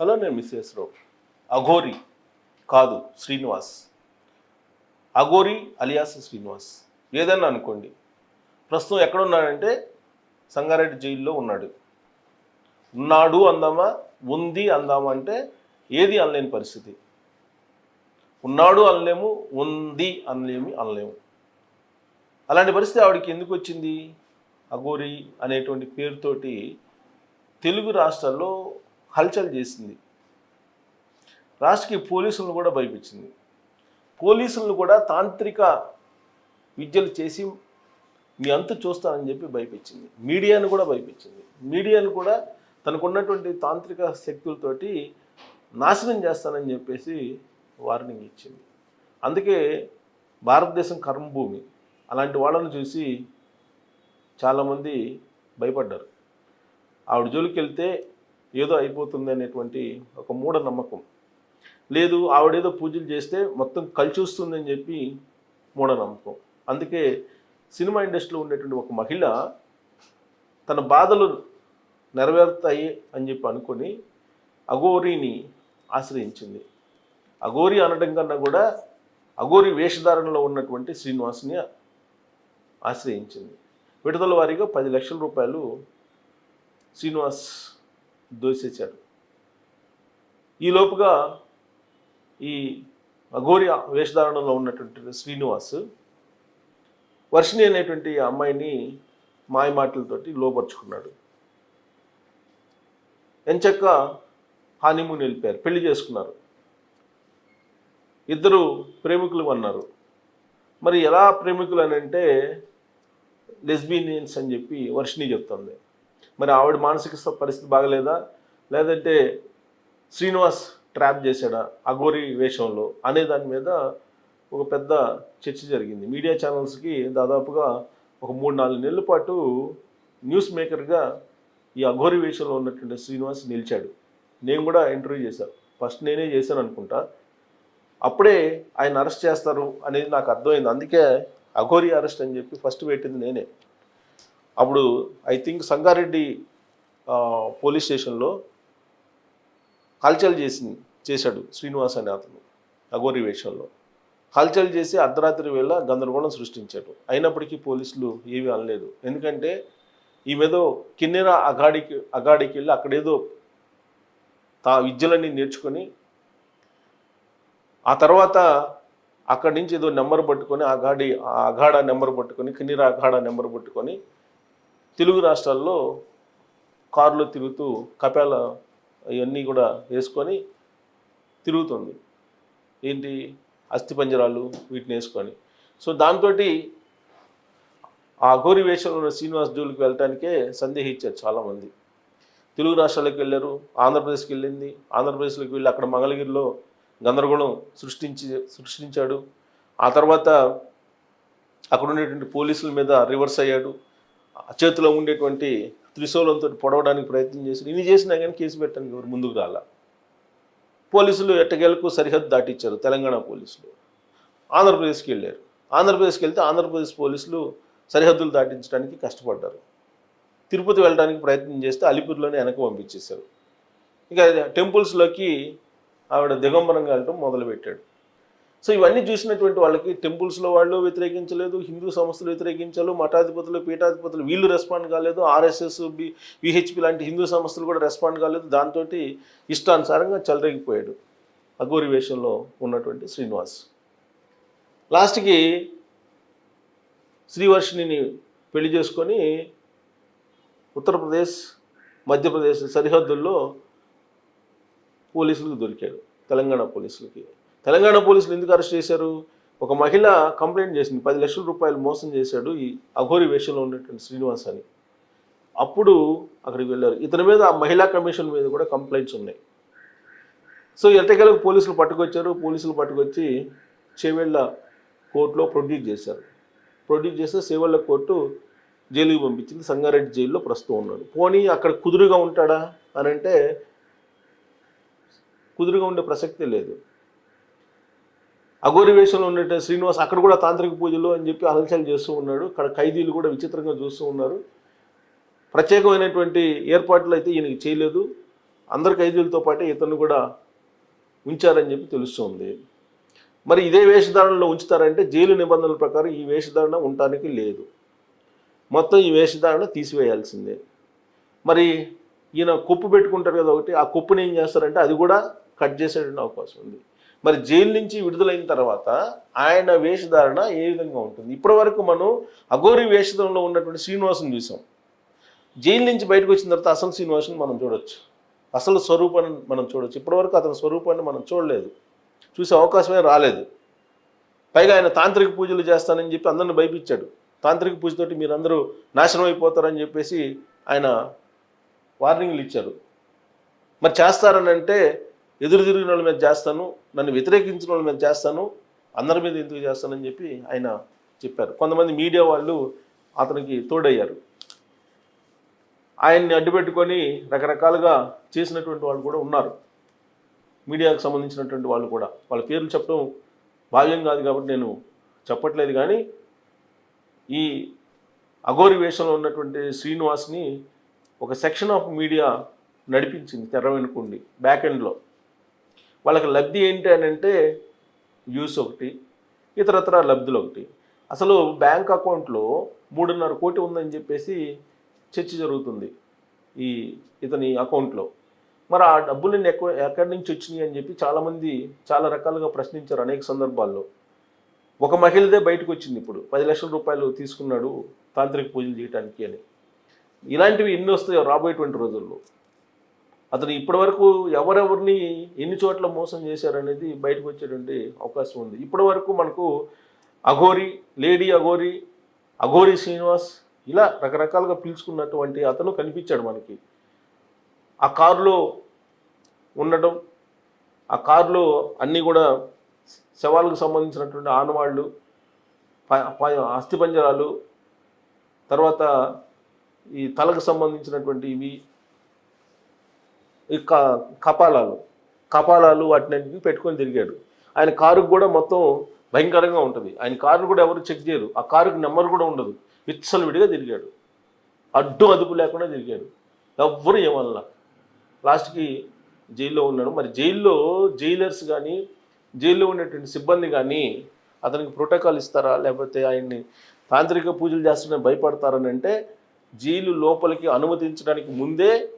Hello నేను missus రావు అఘోరి కాదు Srinivas. Aghori alias Srinivas. ఏదన్నా అనుకోండి. ప్రస్తుతం ఎక్కడ ఉన్నాడంటే సంగారెడ్డి జైల్లో ఉన్నాడు. ఉన్నాడు అందామా? ఉంది అందామా అంటే ఏది అనలేని పరిస్థితి. ఉన్నాడు అనలేము ఉంది అనలేమి అనలేము. అలాంటి పరిస్థితి ఆవిడకి ఎందుకు వచ్చింది? అఘోరి అనేటువంటి పేరుతోటి తెలుగు రాష్ట్రాల్లో హల్చల్ చేసింది. రాష్ట్రకి పోలీసులను కూడా భయపించింది పోలీసులను కూడా తాంత్రిక విద్యలు చేసి మీ అంతు చూస్తానని చెప్పి భయపించింది మీడియాను కూడా భయపించింది మీడియాను కూడా తనకున్నటువంటి తాంత్రిక శక్తులతోటి నాశనం చేస్తానని చెప్పేసి వార్నింగ్ ఇచ్చింది. అందుకే భారతదేశం కర్మభూమి. అలాంటి వాళ్ళని చూసి చాలామంది భయపడ్డారు. ఆవిడ జోలికి వెళ్తే ఏదో అయిపోతుంది అనేటువంటి ఒక మూఢనమ్మకం. లేదు ఆవిడేదో పూజలు చేస్తే మొత్తం కలిచూస్తుంది అని చెప్పి మూఢనమ్మకం. అందుకే సినిమా ఇండస్ట్రీలో ఉండేటువంటి ఒక మహిళ తన బాధలు నెరవేరుతాయి అని చెప్పి అనుకొని అఘోరీని ఆశ్రయించింది. అఘోరి అనడం కన్నా కూడా అఘోరి వేషధారణలో ఉన్నటువంటి శ్రీనివాస్ని ఆశ్రయించింది. విడుదల వారీగా పది లక్షల రూపాయలు శ్రీనివాస్ దోసేశాడు ఈ లోపుగా ఈ అఘోరి వేషధారణలో ఉన్నటువంటి శ్రీనివాస్ వర్షిణి అనేటువంటి అమ్మాయిని మాయమాటలతోటి లోపరుచుకున్నాడు ఎంచక్క హానీమూన్ వెళ్ళిపోయారు పెళ్ళి చేసుకున్నారు. ఇద్దరు ప్రేమికులు అన్నారు. మరి ఎలా ప్రేమికులు అని అంటే లెస్బీనియన్స్ అని చెప్పి వర్షిణి చెప్తుంది. మరి ఆవిడ మానసిక పరిస్థితి బాగలేదా? లేదంటే శ్రీనివాస్ ట్రాప్ చేశాడా అఘోరి వేషంలో అనే దాని మీద ఒక పెద్ద చర్చ జరిగింది. మీడియా ఛానల్స్కి దాదాపుగా ఒక మూడు నాలుగు నెలల పాటు న్యూస్ మేకర్గా ఈ అఘోరి వేషంలో ఉన్నటువంటి శ్రీనివాస్ నిలిచాడు. నేను కూడా ఇంటర్వ్యూ చేశాను ఫస్ట్ నేనే చేశాను అనుకుంటా. అప్పుడే ఆయన అరెస్ట్ చేస్తారు అనేది నాకు అర్థమైంది. అందుకే అఘోరి అరెస్ట్ అని చెప్పి ఫస్ట్ పెట్టింది నేనే. అప్పుడు ఐ థింక్ సంగారెడ్డి పోలీస్ స్టేషన్లో హల్చల్ చేసింది చేశాడు శ్రీనివాస్ అనే అతను అఘోరి వేషంలో. హల్చల్ చేసి అర్ధరాత్రి వేళ గందరగోళం సృష్టించాడు. అయినప్పటికీ పోలీసులు ఏమీ అనలేదు. ఎందుకంటే ఈమెదో కిన్నెర అగాడికి అగాడికి వెళ్ళి అక్కడేదో తా విద్యలన్నీ నేర్చుకొని ఆ తర్వాత అక్కడి నుంచి ఏదో నెంబర్ పట్టుకొని అఘాడి గాడి ఆ అఘాడ నెంబర్ పట్టుకొని కిన్నెర అఘాడ నెంబర్ పట్టుకొని తెలుగు రాష్ట్రాల్లో కారులో తిరుగుతూ కపాల ఇవన్నీ కూడా వేసుకొని తిరుగుతుంది. ఏంటి? అస్థిపంజరాలు వీటిని వేసుకొని. సో దాంతో ఆ అఘోరి వేషంలో ఉన్న శ్రీనివాస్ జోలికి వెళ్ళటానికే సందేహించారు చాలామంది. తెలుగు రాష్ట్రాలకు వెళ్ళారు ఆంధ్రప్రదేశ్కి వెళ్ళింది. ఆంధ్రప్రదేశ్లోకి వెళ్ళి అక్కడ మంగళగిరిలో గందరగోళం సృష్టించి సృష్టించాడు. ఆ తర్వాత అక్కడ ఉండేటువంటి పోలీసుల మీద రివర్స్ అయ్యాడు. చేతిలో ఉండేటువంటి త్రిశూలంతో పొడవడానికి ప్రయత్నం చేసి ఇన్ని చేసినా కానీ కేసు పెట్టడానికి ఎవరు ముందుకు రాల. పోలీసులు ఎట్టకేలకు సరిహద్దు దాటిచ్చారు తెలంగాణ పోలీసులు. ఆంధ్రప్రదేశ్కి వెళ్ళారు. ఆంధ్రప్రదేశ్కి వెళ్తే ఆంధ్రప్రదేశ్ పోలీసులు సరిహద్దులు దాటించడానికి కష్టపడ్డారు. తిరుపతి వెళ్ళడానికి ప్రయత్నం చేస్తే అలిపూర్లోనే వెనక పంపించేశారు. ఇక టెంపుల్స్లోకి ఆవిడ దిగంబరంగా వెళ్ళటం మొదలుపెట్టాడు. సో ఇవన్నీ చూసినటువంటి వాళ్ళకి టెంపుల్స్లో వాళ్ళు వ్యతిరేకించలేదు హిందూ సంస్థలు వ్యతిరేకించలేదు మఠాధిపతులు పీఠాధిపతులు వీళ్ళు రెస్పాండ్ కాలేదు ఆర్ఎస్ఎస్ బి విహెచ్పి లాంటి హిందూ సంస్థలు కూడా రెస్పాండ్ కాలేదు. దాంతో ఇష్టానుసారంగా చెలరేగిపోయాడు అఘోరి వేషంలో ఉన్నటువంటి శ్రీనివాస్. లాస్ట్కి శ్రీవర్షిణిని పెళ్ళి చేసుకొని ఉత్తరప్రదేశ్ మధ్యప్రదేశ్ సరిహద్దుల్లో పోలీసులకు దొరికాడు తెలంగాణ పోలీసులకి. తెలంగాణ పోలీసులు ఎందుకు అరెస్ట్ చేశారు? ఒక మహిళ కంప్లైంట్ చేసింది. పది లక్షల రూపాయలు మోసం చేశాడు ఈ అఘోరి వేషంలో ఉన్నటువంటి శ్రీనివాస్ అని. అప్పుడు అక్కడికి వెళ్ళారు. ఇతని మీద ఆ మహిళా కమిషన్ మీద కూడా కంప్లైంట్స్ ఉన్నాయి. సో ఎట్టకేలకు పోలీసులు పట్టుకొచ్చారు. పోలీసులు పట్టుకొచ్చి చేవెళ్ళ కోర్టులో ప్రొడ్యూస్ చేశారు. ప్రొడ్యూస్ చేస్తే సేవళ్ళ కోర్టు జైలుకి పంపించింది. సంగారెడ్డి జైల్లో ప్రస్తుతం ఉన్నాడు. పోనీ అక్కడ కుదురుగా ఉంటాడా అని అంటే కుదురుగా ఉండే ప్రసక్తే లేదు. అఘోరి వేషంలో ఉన్నట్టు శ్రీనివాస్ అక్కడ కూడా తాంత్రిక పూజలు అని చెప్పి హల్చల్ చేస్తూ ఉన్నాడు. అక్కడ ఖైదీలు కూడా విచిత్రంగా చూస్తూ ఉన్నారు. ప్రత్యేకమైనటువంటి ఏర్పాట్లు అయితే ఈయనకి చేయలేదు. అందరి ఖైదీలతో పాటే ఇతను కూడా ఉంచారని చెప్పి తెలుస్తుంది. మరి ఇదే వేషధారణలో ఉంచుతారంటే జైలు నిబంధనల ప్రకారం ఈ వేషధారణ ఉండటానికి లేదు. మొత్తం ఈ వేషధారణ తీసివేయాల్సిందే. మరి ఈయన కుప్పు పెట్టుకుంటారు కదా ఒకటి ఆ కుప్పుని ఏం చేస్తారంటే అది కూడా కట్ చేసేటువంటి అవకాశం ఉంది. మరి జైలు నుంచి విడుదలైన తర్వాత ఆయన వేషధారణ ఏ విధంగా ఉంటుంది? ఇప్పటి వరకు మనం అఘోరి వేషధారణలో ఉన్నటువంటి శ్రీనివాసుని చూసాం. జైలు నుంచి బయటకు వచ్చిన తర్వాత అసలు శ్రీనివాసుని మనం చూడొచ్చు. అసలు స్వరూపాన్ని మనం చూడొచ్చు. ఇప్పటివరకు అతని స్వరూపాన్ని మనం చూడలేదు. చూసే అవకాశమే రాలేదు. పైగా ఆయన తాంత్రిక పూజలు చేస్తానని చెప్పి అందరిని భయపించాడు తాంత్రిక పూజతోటి మీరందరూ నాశనం అయిపోతారని చెప్పేసి ఆయన వార్నింగ్లు ఇచ్చారు. మరి చేస్తారని అంటే ఎదురు తిరిగిన వాళ్ళ మీద చేస్తాను నన్ను వ్యతిరేకించిన వాళ్ళ మీద చేస్తాను అందరి మీద ఎందుకు చేస్తానని చెప్పి ఆయన చెప్పారు. కొంతమంది మీడియా వాళ్ళు అతనికి తోడయ్యారు. ఆయన్ని అడ్డుపెట్టుకొని రకరకాలుగా చేసినటువంటి వాళ్ళు కూడా ఉన్నారు. మీడియాకు సంబంధించినటువంటి వాళ్ళు కూడా. వాళ్ళ పేర్లు చెప్పడం భావ్యం కాదు కాబట్టి నేను చెప్పట్లేదు కానీ ఈ అఘోరి వేషంలో ఉన్నటువంటి శ్రీనివాస్ని ఒక సెక్షన్ ఆఫ్ మీడియా నడిపించింది తెర వెనుకుండి బ్యాక్ ఎండ్లో. వాళ్ళకి లబ్ధి ఏంటి అని అంటే యూస్ ఒకటి ఇతరత్ర లబ్ధులు ఒకటి. అసలు బ్యాంక్ అకౌంట్లో మూడున్నర కోటి ఉందని చెప్పేసి చర్చ జరుగుతుంది ఈ ఇతని అకౌంట్లో. మరి ఆ డబ్బులన్నీ ఎక్కువ ఎక్కడి నుంచి వచ్చినాయి అని చెప్పి చాలామంది చాలా రకాలుగా ప్రశ్నించారు అనేక సందర్భాల్లో. ఒక మహిళదే బయటకు వచ్చింది ఇప్పుడు. పది లక్షల రూపాయలు తీసుకున్నాడు తాంత్రిక పూజలు చేయడానికి అని. ఇలాంటివి ఎన్ని వస్తాయో రాబోయేటువంటి రోజుల్లో. అతను ఇప్పటివరకు ఎవరెవరిని ఎన్ని చోట్ల మోసం చేశారనేది బయటకు వచ్చేటువంటి అవకాశం ఉంది. ఇప్పటివరకు మనకు అఘోరి లేడీ అఘోరి అఘోరి శ్రీనివాస్ ఇలా రకరకాలుగా పిలుచుకున్నటువంటి అతను కనిపించాడు మనకి. ఆ కారులో ఉండటం ఆ కారులో అన్నీ కూడా శవాలకు సంబంధించినటువంటి ఆనవాళ్ళు ప- ప- అస్థిపంజరాలు తర్వాత ఈ తలకు సంబంధించినటువంటి ఇవి ఈ క- కపాలాలు. కపాలాలు వాటిని పెట్టుకొని తిరిగాడు. ఆయన కారుకు కూడా మొత్తం భయంకరంగా ఉంటుంది. ఆయన కారును కూడా ఎవరు చెక్ చేయరు. ఆ కారుకి నెంబర్ కూడా ఉండదు. విచ్చలు విడిగా తిరిగాడు. అడ్డు అదుపు లేకుండా తిరిగాడు. ఎవ్వరు ఏమన్నా లాస్ట్కి జైల్లో ఉన్నాడు. మరి జైల్లో జైలర్స్ కానీ జైల్లో ఉన్నటువంటి సిబ్బంది కానీ అతనికి ప్రోటోకాల్ ఇస్తారా? లేకపోతే ఆయన్ని తాంత్రిక పూజలు చేస్తున్న భయపడతారని అంటే జైలు లోపలికి అనుమతించడానికి ముందే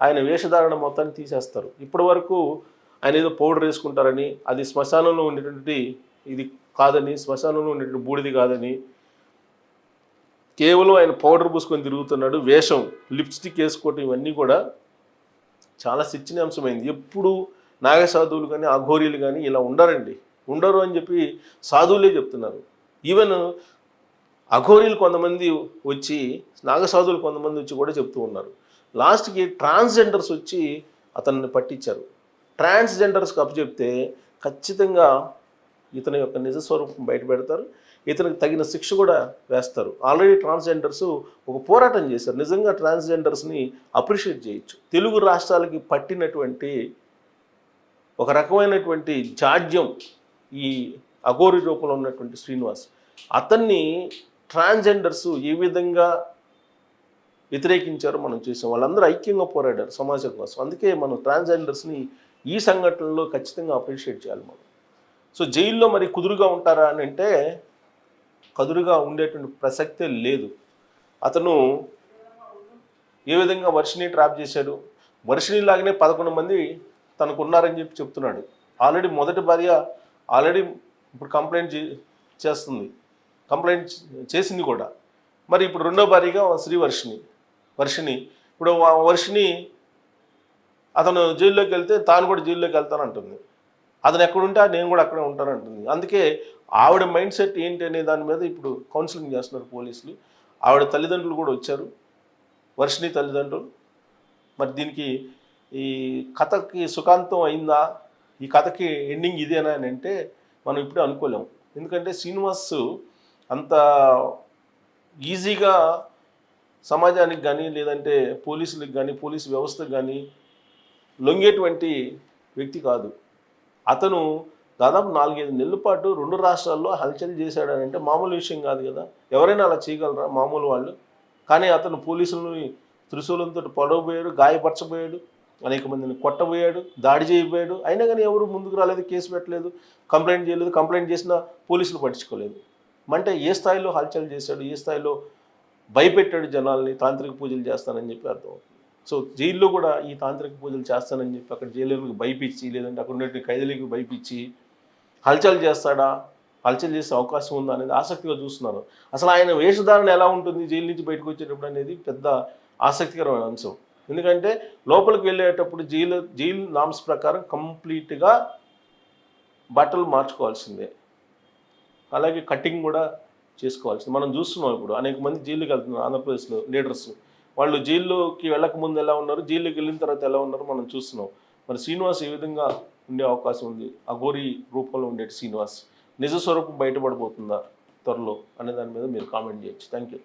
ఆయన వేషధారణ మొత్తాన్ని తీసేస్తారు. ఇప్పటి వరకు ఆయన ఏదో పౌడర్ వేసుకుంటారని అది శ్మశానంలో ఉండేటువంటి ఇది కాదని శ్మశానంలో ఉండేటువంటి బూడిది కాదని కేవలం ఆయన పౌడర్ పూసుకొని తిరుగుతున్నాడు వేషం లిప్స్టిక్ వేసుకోవటం ఇవన్నీ కూడా చాలా శిక్షణాంశమైంది. ఎప్పుడు నాగ సాధువులు కానీ అఘోరీలు కానీ ఇలా ఉండరండి. ఉండరు అని చెప్పి సాధువులే చెప్తున్నారు. ఈవెన్ అఘోరీలు కొంతమంది వచ్చి నాగసాధువులు కొంతమంది వచ్చి కూడా చెప్తూ ఉన్నారు. లాస్ట్కి ట్రాన్స్జెండర్స్ వచ్చి అతన్ని పట్టించారు. ట్రాన్స్జెండర్స్కి అప్పచెప్తే ఖచ్చితంగా ఇతని యొక్క నిజ స్వరూపం బయట పెడతారు. ఇతనికి తగిన శిక్ష కూడా వేస్తారు. ఆల్రెడీ ట్రాన్స్జెండర్స్ ఒక పోరాటం చేశారు. నిజంగా ట్రాన్స్జెండర్స్ని అప్రిషియేట్ చేయొచ్చు. తెలుగు రాష్ట్రాలకి పట్టినటువంటి ఒక రకమైనటువంటి జాడ్యం ఈ అఘోరి రూపంలో ఉన్నటువంటి శ్రీనివాస్. అతన్ని ట్రాన్స్జెండర్స్ ఏ విధంగా వ్యతిరేకించారో మనం చూసాం. వాళ్ళందరూ ఐక్యంగా పోరాడారు సమాజం కోసం. అందుకే మనం ట్రాన్స్జెండర్స్ని ఈ సంఘటనలో ఖచ్చితంగా అప్రిషియేట్ చేయాలి మనం. సో జైల్లో మరి కుదురుగా ఉంటారా అని అంటే కదురుగా ఉండేటువంటి ప్రసక్తే లేదు. అతను ఏ విధంగా వర్షిని ట్రాప్ చేశాడు? వర్షిని లాగానే పదకొండు మంది తనకు ఉన్నారని చెప్పి చెప్తున్నాడు. ఆల్రెడీ మొదటి భార్య ఆల్రెడీ ఇప్పుడు కంప్లైంట్ చే- చేస్తుంది. కంప్లైంట్ చేసింది కూడా. మరి ఇప్పుడు రెండో భార్యగా శ్రీవర్షిని వర్షిని ఇప్పుడు ఆ వర్షిని అతను జైల్లోకి వెళ్తే తాను కూడా జైల్లోకి వెళ్తానంటుంది. అతను ఎక్కడుంటే నేను కూడా అక్కడే ఉంటానంటుంది. అందుకే ఆవిడ మైండ్ సెట్ ఏంటి అనే దాని మీద ఇప్పుడు కౌన్సిలింగ్ చేస్తున్నారు పోలీసులు. ఆవిడ తల్లిదండ్రులు కూడా వచ్చారు. వర్షిని తల్లిదండ్రులు. మరి దీనికి ఈ కథకి సుఖాంతం అయిందా? ఈ కథకి ఎండింగ్ ఇదేనా అని అంటే మనం ఇప్పుడే అనుకోలేము. ఎందుకంటే శ్రీనివాస్ అంత ఈజీగా సమాజానికి కానీ లేదంటే పోలీసులకు కానీ పోలీసు వ్యవస్థకు కానీ లొంగేటువంటి వ్యక్తి కాదు. అతను దాదాపు నాలుగైదు నెలల పాటు రెండు రాష్ట్రాల్లో హల్చల్ చేశాడని అంటే మామూలు విషయం కాదు కదా. ఎవరైనా అలా చేయగలరా మామూలు వాళ్ళు? కానీ అతను పోలీసులని త్రిశూలంతో పడవబోయాడు గాయపరచబోయాడు అనేక మందిని కొట్టబోయాడు దాడి చేయబోయాడు. అయినా కానీ ఎవరు ముందుకు రాలేదు కేసు పెట్టలేదు కంప్లైంట్ చేయలేదు కంప్లైంట్ చేసినా పోలీసులు పట్టించుకోలేదు. అంటే ఏ స్థాయిలో హల్చల్ చేశాడు ఏ స్థాయిలో భయపెట్టాడు జనాల్ని తాంత్రిక పూజలు చేస్తానని చెప్పి అర్థం సో జైల్లో కూడా ఈ తాంత్రిక పూజలు చేస్తానని చెప్పి అక్కడ జైలులకు భయపించి లేదంటే అక్కడ ఉండే ఖైదీలకు భయపించి హల్చల్ చేస్తాడా? హల్చల్ చేసే అవకాశం ఉందా అనేది ఆసక్తిగా చూస్తున్నారు. అసలు ఆయన వేషధారణ ఎలా ఉంటుంది జైలు నుంచి బయటకు వచ్చేటప్పుడు అనేది పెద్ద ఆసక్తికరమైన అంశం. ఎందుకంటే లోపలికి వెళ్ళేటప్పుడు జైలు జైలు నామ్స్ ప్రకారం కంప్లీట్గా బట్టలు మార్చుకోవాల్సిందే. అలాగే కటింగ్ కూడా చేసుకోవాల్సింది. మనం చూస్తున్నాం ఇప్పుడు అనేక మంది జైలుకి వెళ్తున్నారు ఆంధ్రప్రదేశ్లో లీడర్స్. వాళ్ళు జైల్లోకి వెళ్ళక ముందు ఎలా ఉన్నారు జైల్లోకి వెళ్ళిన తర్వాత ఎలా ఉన్నారో మనం చూస్తున్నాం. మరి శ్రీనివాస్ ఏ విధంగా ఉండే అవకాశం ఉంది? అఘోరి రూపంలో ఉండే శ్రీనివాస్. నిజ స్వరూపం బయటపడబోతుందా త్వరలో? అనే దాని మీద మీరు కామెంట్ చేయొచ్చు. Thank you